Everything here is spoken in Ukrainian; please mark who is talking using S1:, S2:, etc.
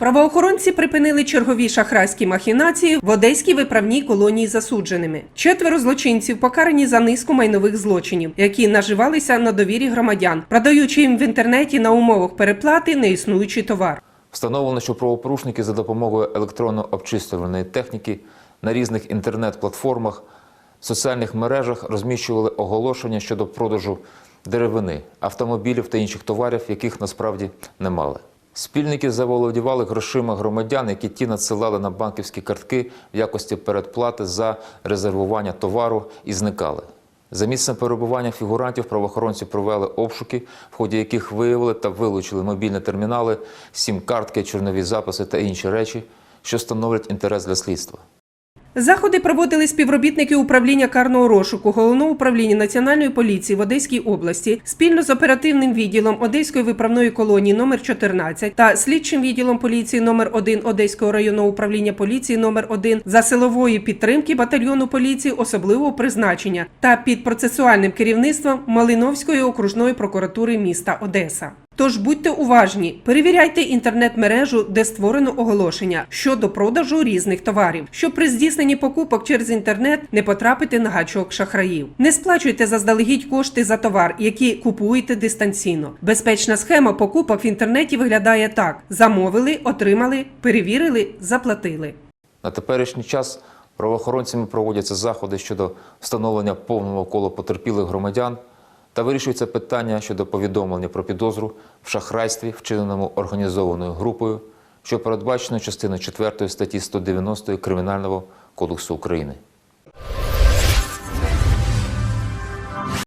S1: Правоохоронці припинили чергові шахрайські махінації в одеській виправній колонії засудженими. Четверо злочинців покарані за низку майнових злочинів, які наживалися на довірі громадян, продаючи їм в інтернеті на умовах переплати неіснуючий товар.
S2: Встановлено, що правопорушники за допомогою електронно-обчислювальної техніки на різних інтернет-платформах, соціальних мережах розміщували оголошення щодо продажу деревини, автомобілів та інших товарів, яких насправді не мали. Спільники заволодівали грошима громадян, які ті надсилали на банківські картки в якості передплати за резервування товару і зникали. За місцем перебування фігурантів правоохоронці провели обшуки, в ході яких виявили та вилучили мобільні термінали, сім-картки, чорнові записи та інші речі, що становлять інтерес для слідства.
S1: Заходи проводили співробітники управління карного розшуку головного управління національної поліції в Одеській області спільно з оперативним відділом Одеської виправної колонії номер 14 та слідчим відділом поліції номер 1 Одеського районного управління поліції номер 1 за силової підтримки батальйону поліції особливого призначення та під процесуальним керівництвом Малиновської окружної прокуратури міста Одеса. Тож будьте уважні, перевіряйте інтернет-мережу, де створено оголошення щодо продажу різних товарів, щоб при здійсненні покупок через інтернет не потрапити на гачок шахраїв. Не сплачуйте заздалегідь кошти за товар, які купуєте дистанційно. Безпечна схема покупок в інтернеті виглядає так: замовили, отримали, перевірили, заплатили.
S2: На теперішній час правоохоронцями проводяться заходи щодо встановлення повного кола потерпілих громадян та вирішується питання щодо повідомлення про підозру в шахрайстві, вчиненому організованою групою, що передбачено частиною 4 статті 190 Кримінального кодексу України.